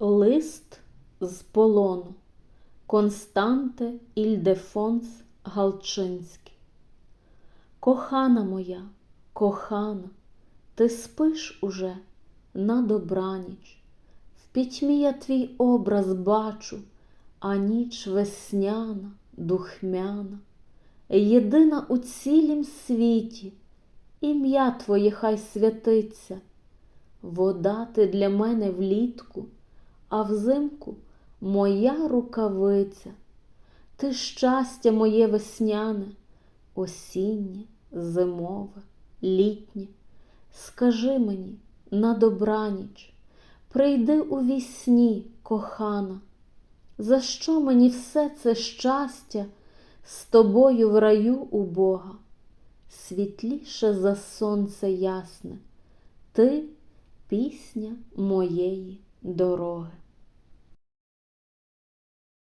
Лист з полону Константе Ільдефонс Галчинський. Кохана моя, кохана, ти спиш уже на добраніч. В пітьмі я твій образ бачу, а ніч весняна, духмяна, єдина у цілім світі, ім'я твоє хай святиться. Вода ти для мене влітку, а взимку моя рукавиця. Ти щастя моє весняне, осіннє, зимове, літнє. Скажи мені на добраніч, прийди у вісні, кохана, за що мені все це щастя з тобою в раю у Бога? Світліше за сонце ясне, ти пісня моєї дороги.